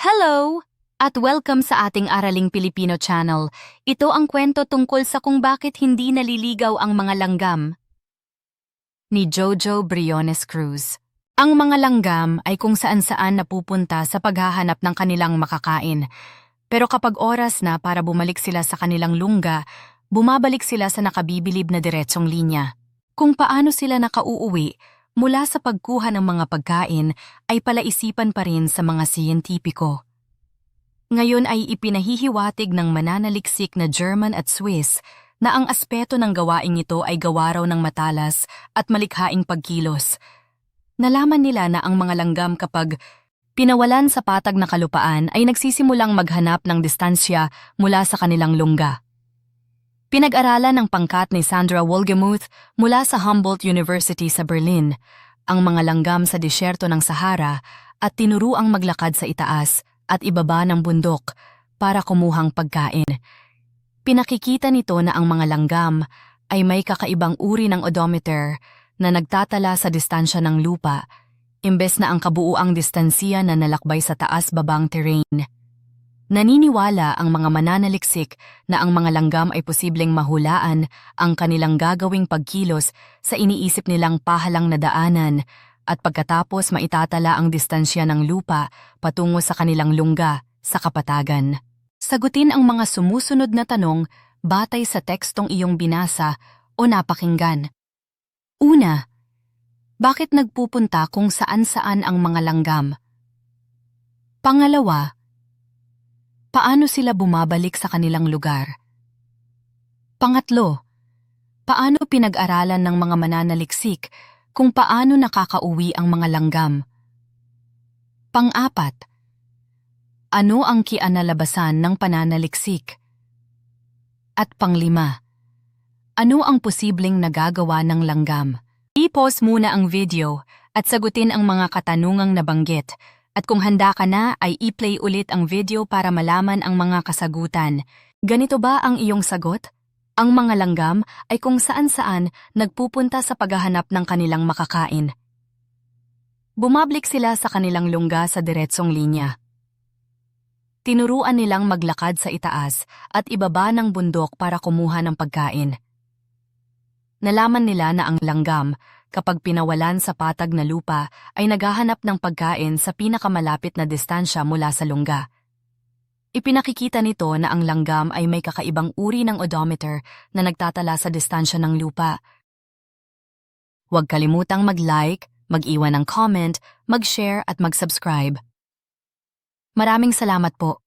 Hello! At welcome sa ating Araling Pilipino channel. Ito ang kwento tungkol sa kung bakit hindi naliligaw ang mga langgam. Ni Jojo Briones Cruz. Ang mga langgam ay kung saan-saan napupunta sa paghahanap ng kanilang makakain. Pero kapag oras na para bumalik sila sa kanilang lungga, bumabalik sila sa nakabibilib na diretsong linya. Kung paano sila nakauuwi mula sa pagkuha ng mga pagkain ay palaisipan pa rin sa mga siyentipiko. Ngayon ay ipinahihiwatig ng mananaliksik na German at Swiss na ang aspeto ng gawaing ito ay gawa raw ng matalas at malikhaing pagkilos. Nalaman nila na ang mga langgam kapag pinawalan sa patag na kalupaan ay nagsisimulang maghanap ng distansya mula sa kanilang lungga. Pinag-aralan ng pangkat ni Sandra Wolgemuth mula sa Humboldt University sa Berlin ang mga langgam sa disyerto ng Sahara at tinuruang maglakad sa itaas at ibaba ng bundok para kumuhang pagkain. Pinakikita nito na ang mga langgam ay may kakaibang uri ng odometer na nagtatala sa distansya ng lupa, imbes na ang kabuuang distansiya na nalakbay sa taas-babang terrain. Naniniwala ang mga mananaliksik na ang mga langgam ay posibleng mahulaan ang kanilang gagawing pagkilos sa iniisip nilang pahalang na daanan at pagkatapos maitatala ang distansya ng lupa patungo sa kanilang lungga sa kapatagan. Sagutin ang mga sumusunod na tanong batay sa tekstong iyong binasa o napakinggan. Una, bakit nagpupunta kung saan-saan ang mga langgam? Pangalawa, paano sila bumabalik sa kanilang lugar? Pangatlo, paano pinag-aralan ng mga mananaliksik kung paano nakakauwi ang mga langgam? Pang-apat, ano ang kianalabasan ng pananaliksik? At panglima, ano ang posibleng nagagawa ng langgam? I-pause muna ang video at sagutin ang mga katanungang nabanggit. At kung handa ka na, ay i-play ulit ang video para malaman ang mga kasagutan. Ganito ba ang iyong sagot? Ang mga langgam ay kung saan-saan nagpupunta sa paghahanap ng kanilang makakain. Bumablik sila sa kanilang lungga sa diretsong linya. Tinuruan nilang maglakad sa itaas at ibaba ng bundok para kumuha ng pagkain. Nalaman nila na ang langgam, kapag pinawalan sa patag na lupa, ay naghahanap ng pagkain sa pinakamalapit na distansya mula sa lungga. Ipinakikita nito na ang langgam ay may kakaibang uri ng odometer na nagtatala sa distansya ng lupa. Huwag kalimutang mag-like, mag-iwan ng comment, mag-share at mag-subscribe. Maraming salamat po.